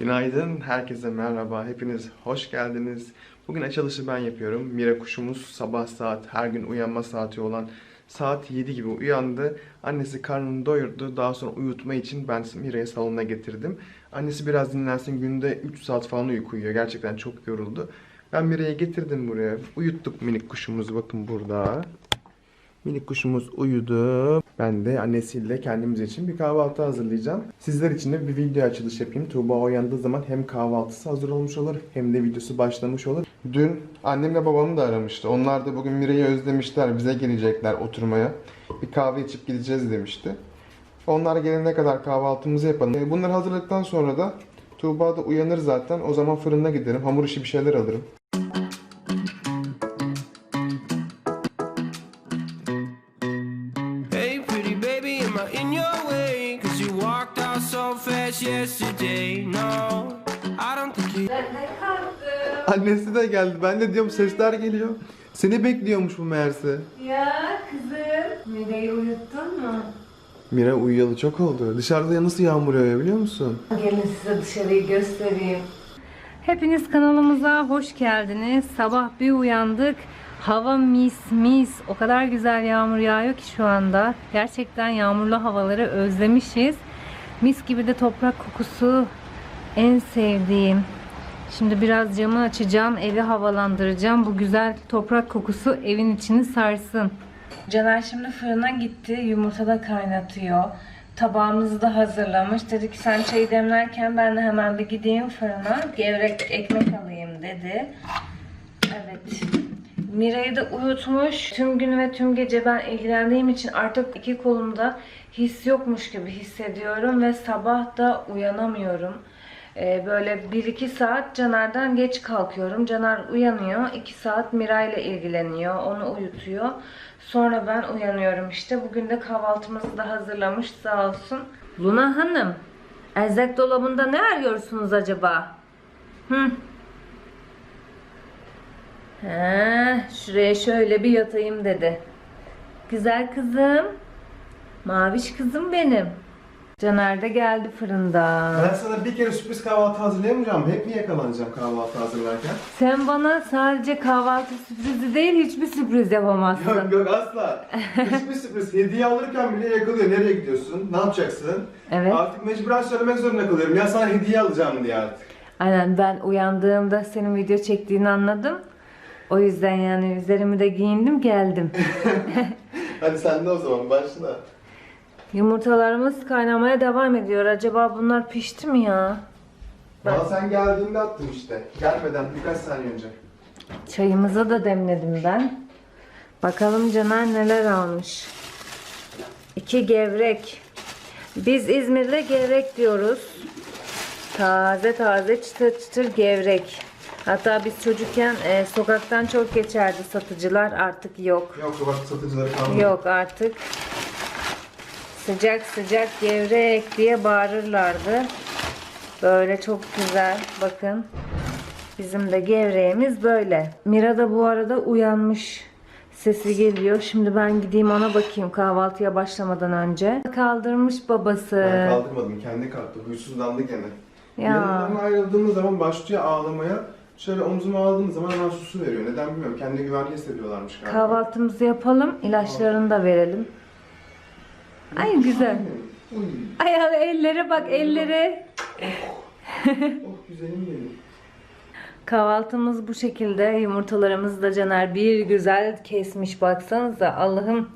Günaydın, herkese merhaba. Hepiniz hoş geldiniz. Bugün açılışı ben yapıyorum. Mira kuşumuz sabah saat, her gün uyanma saati olan saat 7 gibi uyandı. Annesi karnını doyurdu. Daha sonra uyutma için ben Mira'yı salona getirdim. Annesi biraz dinlensin. Günde 3 saat falan uyku uyuyor. Gerçekten çok yoruldu. Ben Mira'yı getirdim buraya. Uyuttuk minik kuşumuzu. Bakın burada. Minik kuşumuz uyudu. Ben de annesiyle kendimiz için bir kahvaltı hazırlayacağım. Sizler için de bir video açılış yapayım. Tuğba uyandığı zaman hem kahvaltısı hazır olmuş olur hem de videosu başlamış olur. Dün annemle babamı da aramıştı. Onlar da bugün Mira'yı özlemişler. Bize gelecekler oturmaya. Bir kahve içip gideceğiz demişti. Onlar gelene kadar kahvaltımızı yapalım. E, Bunları hazırladıktan sonra da Tuğba da uyanır zaten. O zaman fırına giderim. Hamur işi bir şeyler alırım. Annesi de geldi. Ben de diyorum sesler geliyor. Seni bekliyormuş bu meğerse. Ya kızım. Mire'yi uyuttun mu? Mira uyuyalı çok oldu. Dışarıda ya nasıl yağmur yağıyor biliyor musun? Gelin size dışarıyı göstereyim. Hepiniz kanalımıza hoş geldiniz. Sabah bir uyandık. Hava mis mis. O kadar güzel yağmur yağıyor ki şu anda. Gerçekten yağmurlu havaları özlemişiz. Mis gibi de toprak kokusu en sevdiğim. Şimdi biraz camı açacağım, evi havalandıracağım. Bu güzel toprak kokusu evin içini sarsın. Caner şimdi fırına gitti, yumurta da kaynatıyor. Tabağımızı da hazırlamış. Dedi ki sen çayı demlerken ben de hemen bir gideyim fırına. Gevrek ekmek alayım dedi. Evet. Mira'yı da uyutmuş. Tüm gün ve tüm gece ben ilgilendiğim için artık iki kolumda his yokmuş gibi hissediyorum ve sabah da uyanamıyorum. Ee, böyle 1-2 saat Caner'den geç kalkıyorum. Caner uyanıyor. 2 saat Mira ile ilgileniyor. Onu uyutuyor. Sonra ben uyanıyorum işte. Bugün de kahvaltımızı da hazırlamış sağ olsun. Luna Hanım, erzak dolabında ne arıyorsunuz acaba? Hı? He, şuraya şöyle bir yatayım dedi. Güzel kızım. Maviş kızım benim. Caner de geldi fırından. Ben sana bir kere sürpriz kahvaltı hazırlayamayacağım. Hep mi yakalanacağım kahvaltı hazırlarken? Sen bana sadece kahvaltı sürprizi değil hiçbir sürpriz yapamazsın. Yok yok asla. Hiçbir sürpriz. Hediye alırken bile yakalıyor. Nereye gidiyorsun? Ne yapacaksın? Evet. Artık mecburen söylemek zorunda kalıyorum. Ya sana hediye alacağım diye artık. Aynen ben uyandığımda senin video çektiğini anladım. O yüzden yani üzerimi de giyindim geldim. Hadi sen de o zaman başla. Yumurtalarımız kaynamaya devam ediyor. Acaba bunlar pişti mi ya? Bana sen geldiğinde attım işte. Gelmeden birkaç saniye önce. Çayımızı da demledim ben. Bakalım Caner neler almış. İki gevrek. Biz İzmir'de gevrek diyoruz. Taze taze çıtır çıtır gevrek. Hatta biz çocukken e, sokaktan çok geçerdi satıcılar artık yok. Yok sokak satıcıları kalmadı. Yok artık. Sıcak sıcak gevrek diye bağırırlardı. Böyle çok güzel. Bakın. Bizim de gevreğimiz böyle. Mira da bu arada uyanmış. Sesi geliyor. Şimdi ben gideyim ona bakayım kahvaltıya başlamadan önce. Kaldırmış babası. Ben kaldırmadım. Kendi kalktı. Huysuzlandı gene. Ya. Yanından ayrıldığımız zaman başlıyor ağlamaya. Şöyle omzuma aldığım zaman hemen susu veriyor. Neden bilmiyorum. Kendi güvenli hissediyorlarmış galiba. Kahvaltımızı yapalım. ilaçlarını da verelim. Ay güzel. Ay ay, ellere bak ellere. oh güzelim benim. Kahvaltımız bu şekilde. Yumurtalarımızı da Caner bir güzel kesmiş baksanıza. Allah'ım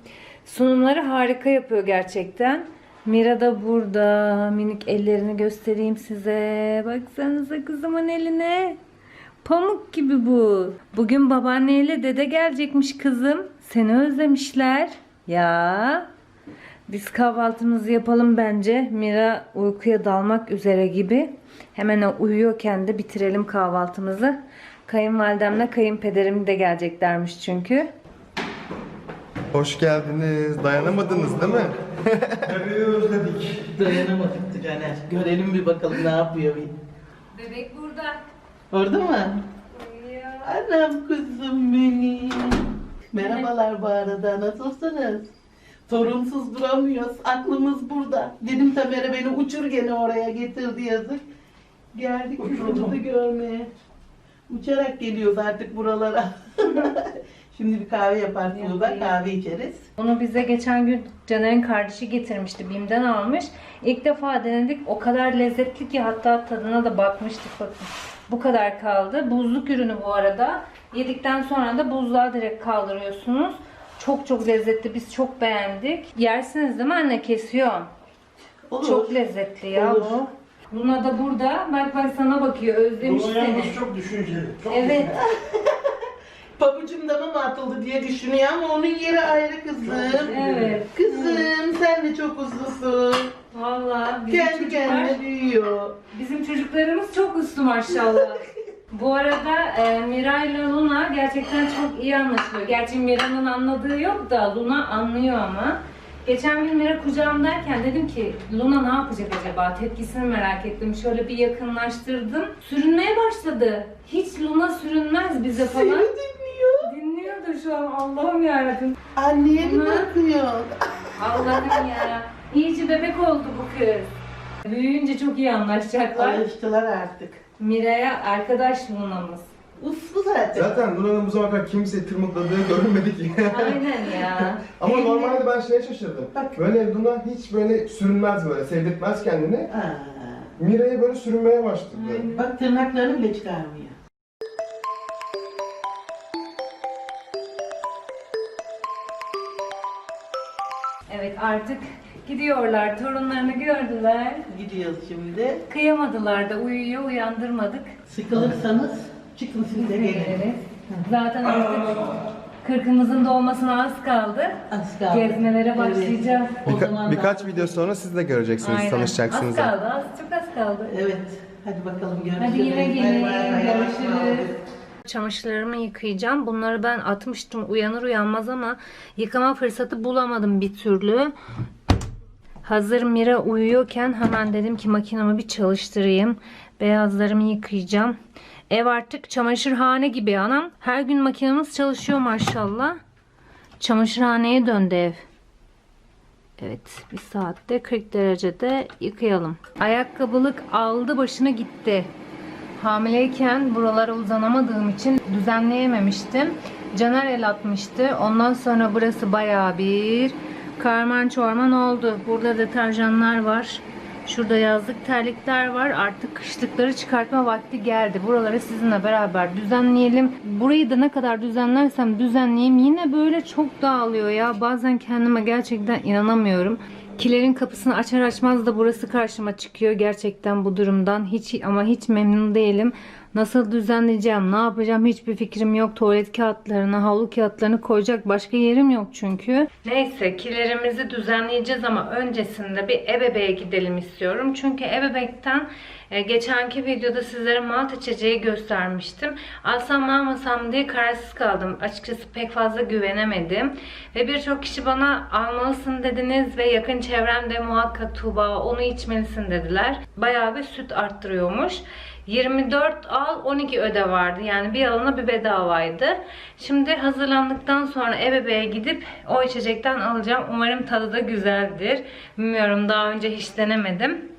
sunumları harika yapıyor gerçekten. Mira da burada. Minik ellerini göstereyim size. Baksanıza kızımın eline. Pamuk gibi bu. Bugün babaanneyle dede gelecekmiş kızım. Seni özlemişler. Ya. Biz kahvaltımızı yapalım bence. Mira uykuya dalmak üzere gibi. Hemen o uyuyorken de bitirelim kahvaltımızı. Kayınvalidemle kayınpederim de geleceklermiş çünkü. Hoş geldiniz. Dayanamadınız değil mi? Bebeği özledik. Dayanamadık da Caner. Görelim bir bakalım ne yapıyor bir. Bebek burada. Orada mı? Anam kızım benim. Merhabalar bu arada. Nasılsınız? Torunsuz duramıyoruz. Aklımız burada. Dedim Tamer'e beni uçur gene oraya getirdi yazık. Geldik çocuğu görmeye. Uçarak geliyoruz artık buralara. Şimdi bir kahve yapar Yapayım. kahve içeriz. Bunu bize geçen gün Caner'in kardeşi getirmişti. Bim'den almış. İlk defa denedik. O kadar lezzetli ki hatta tadına da bakmıştık bakın. Bu kadar kaldı. Buzluk ürünü bu arada. Yedikten sonra da buzluğa direkt kaldırıyorsunuz. Çok çok lezzetli. Biz çok beğendik. Yersiniz değil mi anne? Kesiyorum. Olur. Çok lezzetli ya Olur. bu. Luna da burada. Bak bak sana bakıyor. Özlemiş Bunun seni. yalnız çok düşünceli. Çok Evet. Pabucum dama mı atıldı diye düşünüyor ama onun yeri ayrı kızım. Evet. Kızım sen de çok uslusun. Valla bizim Kendi çocuklar- kendine büyüyor. Bizim çocuklarımız çok uslu maşallah. Bu arada e, Mira ile Luna gerçekten çok iyi anlaşılıyor. Gerçi Mira'nın anladığı yok da Luna anlıyor ama. Geçen gün Mira kucağımdayken dedim ki Luna ne yapacak acaba? Tepkisini merak ettim. Şöyle bir yakınlaştırdım. Sürünmeye başladı. Hiç Luna sürünmez bize Seni falan. dinliyor. Dinliyordu şu an Allah'ım yarabbim. Anneye mi bakıyor? Allah'ım ya. İyice bebek oldu bu kız. Büyüyünce çok iyi anlaşacaklar. Alıştılar artık. Mira'ya arkadaş Luna'mız. Uslu zaten. Zaten Luna'nın bu zamana kadar kimseyi tırmıkladığı görünmedi ki. Aynen ya. Ama de- normalde ben şeye şaşırdım. Bak. Böyle Luna hiç böyle sürünmez böyle, sevdirtmez kendini. Aa, Mira'ya böyle sürünmeye başladı. bak tırnaklarını bile çıkarmıyor. Evet artık gidiyorlar. Torunlarını gördüler. Gidiyoruz şimdi. Kıyamadılar da uyuyor uyandırmadık. Sıkılırsanız çıkın siz de gelin. Evet. Zaten artık kırkımızın dolmasına az kaldı. Az kaldı. Gezmelere başlayacağız. O Birka- zaman birkaç video sonra siz de göreceksiniz, Aynen. tanışacaksınız. Az kaldı az çok az kaldı. Evet. Hadi bakalım görüşürüz. Hadi yine gelin. bay bay. Görüşürüz. Çamaşırlarımı yıkayacağım. Bunları ben atmıştım uyanır uyanmaz ama yıkama fırsatı bulamadım bir türlü. Hazır Mira uyuyorken hemen dedim ki makinamı bir çalıştırayım. Beyazlarımı yıkayacağım. Ev artık çamaşırhane gibi anam. Her gün makinamız çalışıyor maşallah. Çamaşırhaneye döndü ev. Evet bir saatte 40 derecede yıkayalım. Ayakkabılık aldı başına gitti. Hamileyken buralara uzanamadığım için düzenleyememiştim. Caner el atmıştı. Ondan sonra burası bayağı bir karman çorman oldu. Burada deterjanlar var. Şurada yazlık terlikler var. Artık kışlıkları çıkartma vakti geldi. Buraları sizinle beraber düzenleyelim. Burayı da ne kadar düzenlersem düzenleyeyim yine böyle çok dağılıyor ya. Bazen kendime gerçekten inanamıyorum. Kilerin kapısını açar açmaz da burası karşıma çıkıyor gerçekten bu durumdan. Hiç ama hiç memnun değilim. Nasıl düzenleyeceğim, ne yapacağım hiçbir fikrim yok. Tuvalet kağıtlarını, havlu kağıtlarını koyacak başka yerim yok çünkü. Neyse kilerimizi düzenleyeceğiz ama öncesinde bir ebebeğe gidelim istiyorum. Çünkü ebebekten e, geçenki videoda sizlere malt içeceği göstermiştim. Alsam almasam diye kararsız kaldım. Açıkçası pek fazla güvenemedim. Ve birçok kişi bana almalısın dediniz ve yakın çevremde muhakkak Tuğba onu içmelisin dediler. Bayağı bir süt arttırıyormuş. 24 al 12 öde vardı. Yani bir alana bir bedavaydı. Şimdi hazırlandıktan sonra ebebeğe gidip o içecekten alacağım. Umarım tadı da güzeldir. Bilmiyorum daha önce hiç denemedim.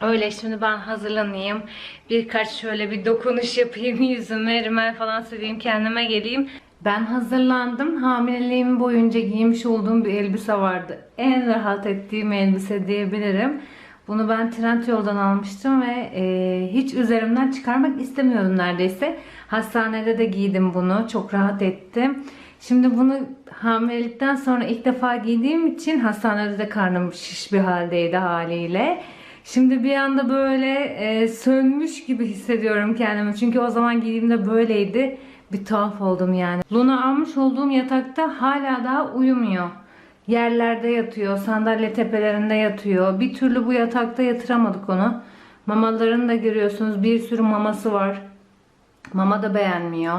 Öyle şimdi ben hazırlanayım. Birkaç şöyle bir dokunuş yapayım yüzüme, rimel falan süreyim, kendime geleyim. Ben hazırlandım. Hamileliğim boyunca giymiş olduğum bir elbise vardı. En rahat ettiğim elbise diyebilirim. Bunu ben Trendyol'dan almıştım ve e, hiç üzerimden çıkarmak istemiyordum neredeyse. Hastanede de giydim bunu. Çok rahat ettim. Şimdi bunu hamilelikten sonra ilk defa giydiğim için hastanede de karnım şiş bir haldeydi haliyle. Şimdi bir anda böyle e, sönmüş gibi hissediyorum kendimi. Çünkü o zaman giydiğimde böyleydi. Bir tuhaf oldum yani. Luna almış olduğum yatakta hala daha uyumuyor. Yerlerde yatıyor, sandalye tepelerinde yatıyor. Bir türlü bu yatakta yatıramadık onu. Mamalarını da görüyorsunuz. Bir sürü maması var. Mama da beğenmiyor.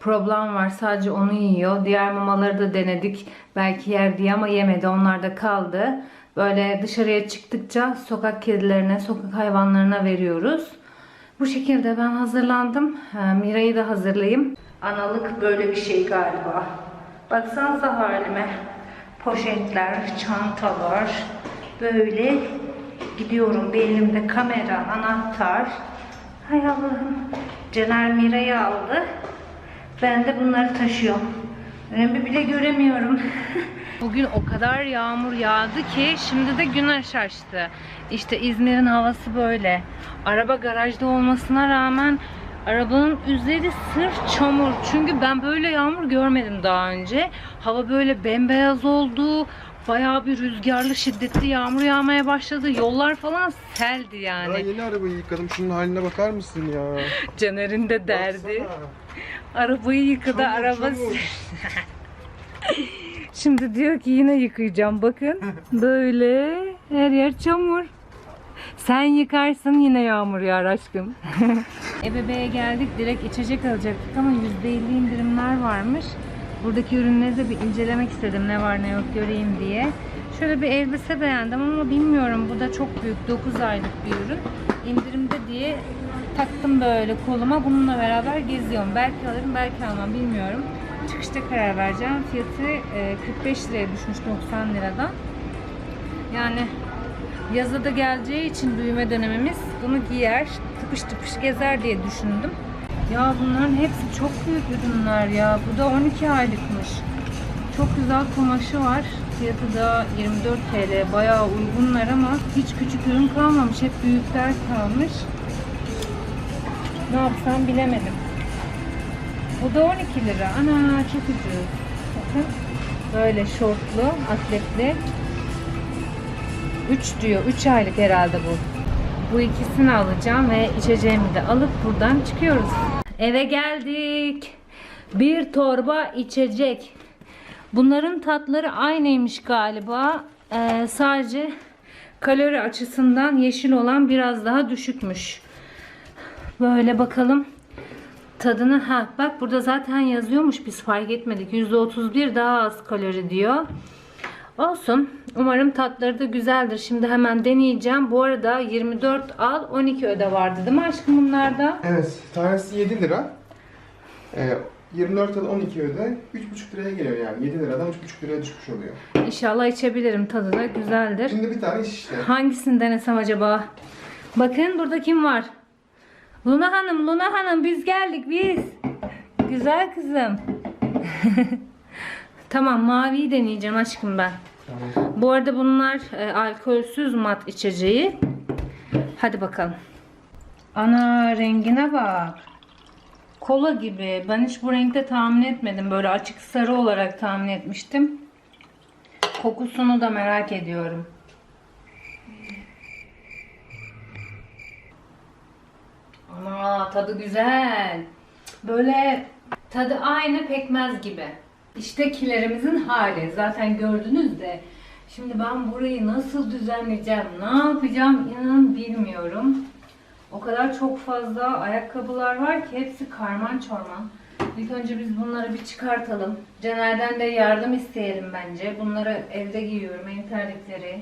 Problem var. Sadece onu yiyor. Diğer mamaları da denedik. Belki yer diye ama yemedi. Onlar da kaldı. Böyle dışarıya çıktıkça sokak kedilerine, sokak hayvanlarına veriyoruz. Bu şekilde ben hazırlandım. Ha, Mira'yı da hazırlayayım. Analık böyle bir şey galiba. Baksanıza halime. Poşetler, çantalar. Böyle gidiyorum. Bir kamera, anahtar. Hay Allah'ım. Caner Mira'yı aldı. Ben de bunları taşıyorum. Önümü bile göremiyorum. Bugün o kadar yağmur yağdı ki şimdi de güneş açtı. İşte İzmir'in havası böyle. Araba garajda olmasına rağmen arabanın üzeri sırf çamur. Çünkü ben böyle yağmur görmedim daha önce. Hava böyle bembeyaz oldu. Bayağı bir rüzgarlı şiddetli yağmur yağmaya başladı. Yollar falan seldi yani. Daha yeni arabayı yıkadım. Şunun haline bakar mısın ya? Caner'in de derdi. Baksana. Arabayı yıkadı Çamur, araba. çamur. Şimdi diyor ki yine yıkayacağım. Bakın böyle her yer çamur. Sen yıkarsın yine yağmur yağar aşkım. Ebebe'ye geldik. Direkt içecek alacaktık ama %50 indirimler varmış. Buradaki ürünleri de bir incelemek istedim. Ne var ne yok göreyim diye. Şöyle bir elbise beğendim ama bilmiyorum. Bu da çok büyük. 9 aylık bir ürün. İndirimde diye taktım böyle koluma. Bununla beraber geziyorum. Belki alırım belki almam bilmiyorum. Çıkışta karar vereceğim. Fiyatı e, 45 liraya düşmüş 90 liradan. Yani Yaza da geleceği için büyüme dönemimiz bunu giyer, tıpış tıpış gezer diye düşündüm. Ya bunların hepsi çok büyük ürünler ya. Bu da 12 aylıkmış. Çok güzel kumaşı var. Fiyatı da 24 TL. Bayağı uygunlar ama hiç küçük ürün kalmamış. Hep büyükler kalmış. Ne yapsam bilemedim. Bu da 12 lira. Ana çok ucuz. Bakın. Böyle şortlu, atletli. 3 diyor. 3 aylık herhalde bu. Bu ikisini alacağım ve içeceğimi de alıp buradan çıkıyoruz. Eve geldik. Bir torba içecek. Bunların tatları aynıymış galiba. Ee, sadece kalori açısından yeşil olan biraz daha düşükmüş. Böyle bakalım tadını. Ha bak burada zaten yazıyormuş biz fark etmedik. %31 daha az kalori diyor. Olsun. Umarım tatları da güzeldir. Şimdi hemen deneyeceğim. Bu arada 24 al 12 öde vardı değil mi aşkım bunlarda? Evet, tanesi 7 lira. Ee, 24 yıl 12 öde 3,5 liraya geliyor yani. 7 liradan 3,5 liraya düşmüş oluyor. İnşallah içebilirim. Tadı da güzeldir. Şimdi bir tane iç işte. Hangisini denesem acaba? Bakın burada kim var? Luna Hanım, Luna Hanım biz geldik biz. Güzel kızım. tamam maviyi deneyeceğim aşkım ben. Bu arada bunlar e, alkolsüz mat içeceği. Hadi bakalım. Ana rengine bak. Kola gibi. Ben hiç bu renkte tahmin etmedim. Böyle açık sarı olarak tahmin etmiştim. Kokusunu da merak ediyorum. Ama tadı güzel. Böyle tadı aynı pekmez gibi. İşte kilerimizin hali. Zaten gördünüz de. Şimdi ben burayı nasıl düzenleyeceğim, ne yapacağım inanın bilmiyorum. O kadar çok fazla ayakkabılar var ki hepsi karman çorman. İlk önce biz bunları bir çıkartalım. Caner'den de yardım isteyelim bence. Bunları evde giyiyorum, ev terlikleri.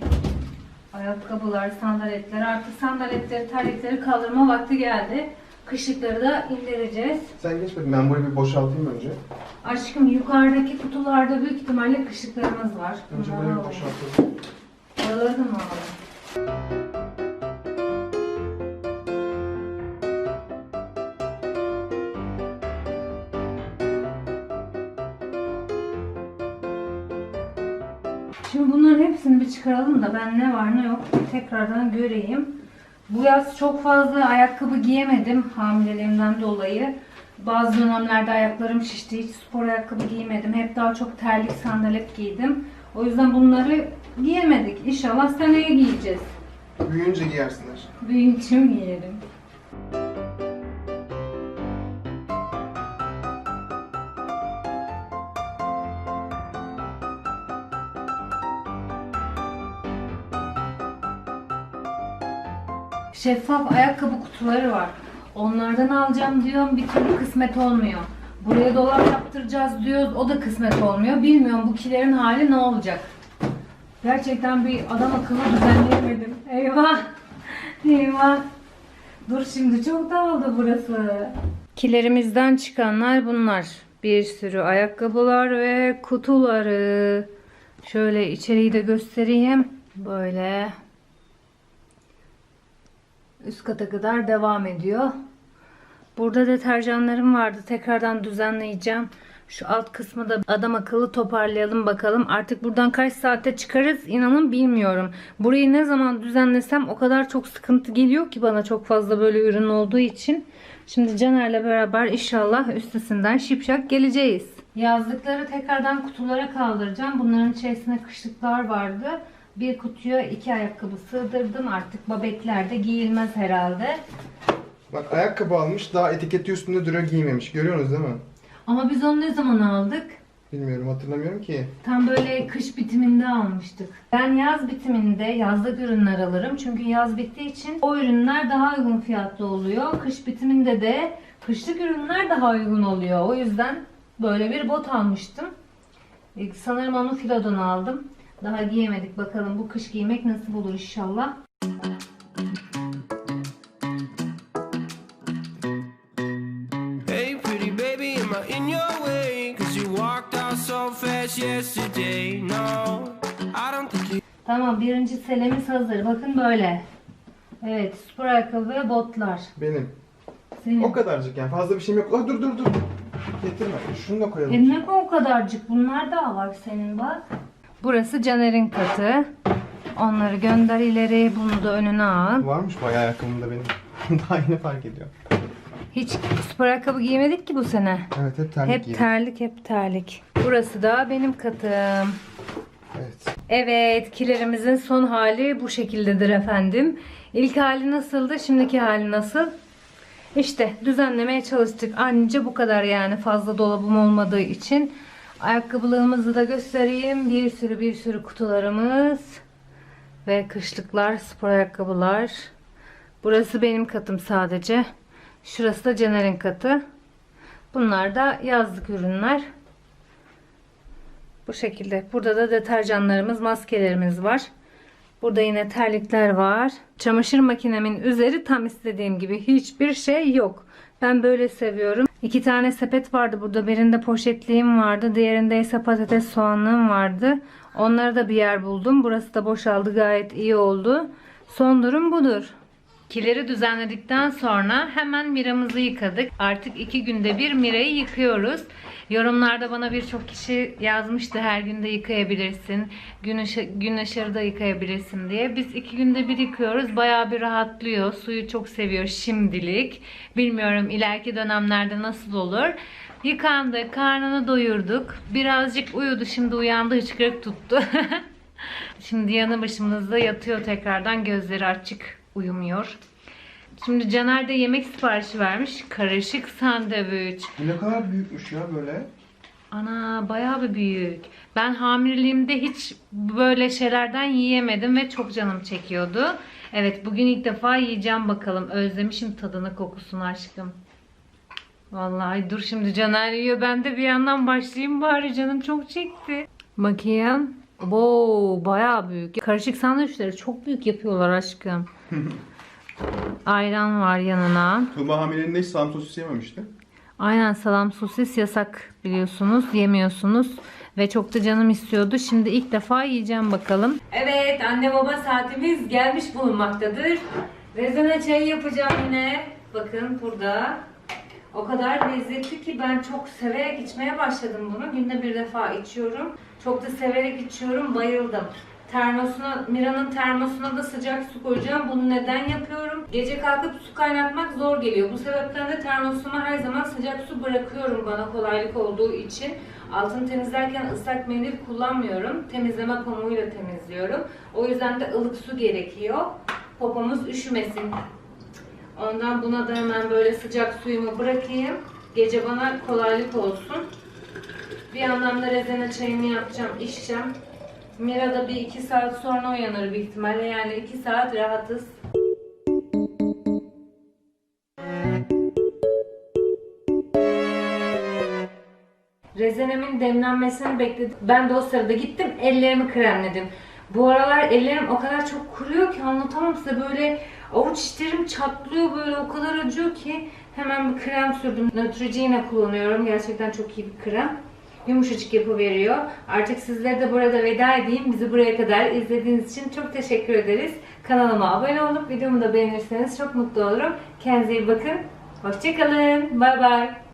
Ayakkabılar, sandaletler. Artık sandaletleri, terlikleri kaldırma vakti geldi. Kışlıkları da indireceğiz. Sen geç bakayım ben burayı bir boşaltayım önce. Aşkım yukarıdaki kutularda büyük ihtimalle kışlıklarımız var. Önce Bunları burayı bir alalım. boşaltalım. Oraları da mı alalım? Şimdi bunların hepsini bir çıkaralım da ben ne var ne yok tekrardan göreyim. Bu yaz çok fazla ayakkabı giyemedim hamileliğimden dolayı. Bazı dönemlerde ayaklarım şişti. Hiç spor ayakkabı giymedim. Hep daha çok terlik sandalet giydim. O yüzden bunları giyemedik. İnşallah seneye giyeceğiz. Büyüyünce giyersinler. Büyüyünce mi giyerim? Şeffaf ayakkabı kutuları var. Onlardan alacağım diyorum bir türlü kısmet olmuyor. Buraya dolap yaptıracağız diyoruz o da kısmet olmuyor. Bilmiyorum bu kilerin hali ne olacak. Gerçekten bir adam akıllı düzenleyemedim. Eyvah. Eyvah. Dur şimdi çok dağıldı burası. Kilerimizden çıkanlar bunlar. Bir sürü ayakkabılar ve kutuları. Şöyle içeriği de göstereyim. Böyle üst kata kadar devam ediyor. Burada deterjanlarım vardı. Tekrardan düzenleyeceğim. Şu alt kısmı da adam akıllı toparlayalım bakalım. Artık buradan kaç saatte çıkarız inanın bilmiyorum. Burayı ne zaman düzenlesem o kadar çok sıkıntı geliyor ki bana çok fazla böyle ürün olduğu için. Şimdi Caner'le beraber inşallah üstesinden şipşak geleceğiz. Yazlıkları tekrardan kutulara kaldıracağım. Bunların içerisinde kışlıklar vardı. Bir kutuya iki ayakkabı sığdırdım. Artık babeklerde giyilmez herhalde. Bak ayakkabı almış daha etiketi üstünde duruyor giymemiş. Görüyorsunuz değil mi? Ama biz onu ne zaman aldık? Bilmiyorum hatırlamıyorum ki. Tam böyle kış bitiminde almıştık. Ben yaz bitiminde yazlık ürünler alırım. Çünkü yaz bittiği için o ürünler daha uygun fiyatlı oluyor. Kış bitiminde de kışlık ürünler daha uygun oluyor. O yüzden böyle bir bot almıştım. E, Sanırım onu Filo'dan aldım. Daha giyemedik. Bakalım bu kış giymek nasıl olur inşallah. Hey, pretty baby, am I in your way? Cause you walked out so fast yesterday. No, I don't think you. Tamam birinci selemiz hazır. Bakın böyle. Evet spor ayakkabı ve botlar. Benim. Senin. O kadarcık yani fazla bir şeyim yok. Aa, dur dur dur. Getirme. Şunu da koyalım. E ne o kadarcık bunlar da var senin bak. Burası Caner'in katı. Onları gönder ileri bunu da önüne al. Varmış bayağı ayakkabım da benim. daha yeni fark ediyor. Hiç spor ayakkabı giymedik ki bu sene. Evet hep terlik Hep giydim. terlik hep terlik. Burası da benim katım. Evet. Evet kilerimizin son hali bu şekildedir efendim. İlk hali nasıldı şimdiki hali nasıl? İşte düzenlemeye çalıştık. Anca bu kadar yani fazla dolabım olmadığı için. Ayakkabılarımızı da göstereyim. Bir sürü bir sürü kutularımız. Ve kışlıklar, spor ayakkabılar. Burası benim katım sadece. Şurası da Caner'in katı. Bunlar da yazlık ürünler. Bu şekilde. Burada da deterjanlarımız, maskelerimiz var. Burada yine terlikler var. Çamaşır makinemin üzeri tam istediğim gibi hiçbir şey yok. Ben böyle seviyorum. İki tane sepet vardı burada. Birinde poşetliğim vardı. Diğerinde ise patates soğanlığım vardı. Onları da bir yer buldum. Burası da boşaldı. Gayet iyi oldu. Son durum budur. Kileri düzenledikten sonra hemen miramızı yıkadık. Artık iki günde bir mirayı yıkıyoruz. Yorumlarda bana birçok kişi yazmıştı her günde yıkayabilirsin. Gün, ışı, gün aşırıda yıkayabilirsin diye. Biz iki günde bir yıkıyoruz. Bayağı bir rahatlıyor. Suyu çok seviyor şimdilik. Bilmiyorum ileriki dönemlerde nasıl olur. Yıkandı, karnını doyurduk. Birazcık uyudu. Şimdi uyandı hıçkırık tuttu. Şimdi yanı başımızda yatıyor tekrardan. Gözleri açık uyumuyor. Şimdi Caner de yemek siparişi vermiş. Karışık sandviç. Bu ne kadar büyükmüş ya böyle. Ana bayağı bir büyük. Ben hamileliğimde hiç böyle şeylerden yiyemedim ve çok canım çekiyordu. Evet bugün ilk defa yiyeceğim bakalım. Özlemişim tadını kokusunu aşkım. Vallahi dur şimdi Caner yiyor. Ben de bir yandan başlayayım bari canım çok çekti. Bakayım. Wow bayağı büyük. Karışık sandviçleri çok büyük yapıyorlar aşkım. Ayran var yanına. Tuğba hamileliğinde hiç salam sosis yememişti. Aynen salam sosis yasak biliyorsunuz. Yemiyorsunuz. Ve çok da canım istiyordu. Şimdi ilk defa yiyeceğim bakalım. Evet anne baba saatimiz gelmiş bulunmaktadır. Rezene çayı yapacağım yine. Bakın burada. O kadar lezzetli ki ben çok severek içmeye başladım bunu. Günde bir defa içiyorum. Çok da severek içiyorum. Bayıldım. Termosuna, Mira'nın termosuna da sıcak su koyacağım. Bunu neden yapıyorum? Gece kalkıp su kaynatmak zor geliyor. Bu sebepten de termosuma her zaman sıcak su bırakıyorum bana kolaylık olduğu için. Altını temizlerken ıslak mendil kullanmıyorum. Temizleme pamuğuyla temizliyorum. O yüzden de ılık su gerekiyor. Popomuz üşümesin. Ondan buna da hemen böyle sıcak suyumu bırakayım. Gece bana kolaylık olsun. Bir yandan da rezene çayımı yapacağım, içeceğim. Mira da bir iki saat sonra uyanır büyük ihtimalle. Yani iki saat rahatız. Rezenemin demlenmesini bekledim. Ben de o sırada gittim ellerimi kremledim. Bu aralar ellerim o kadar çok kuruyor ki anlatamam size böyle avuç içlerim çatlıyor böyle o kadar acıyor ki hemen bir krem sürdüm. Neutrogena kullanıyorum. Gerçekten çok iyi bir krem. Yumuşacık yapıveriyor. Artık sizlere de burada veda edeyim. Bizi buraya kadar izlediğiniz için çok teşekkür ederiz. Kanalıma abone olup videomu da beğenirseniz çok mutlu olurum. Kendinize iyi bakın. Hoşçakalın. Bay bay.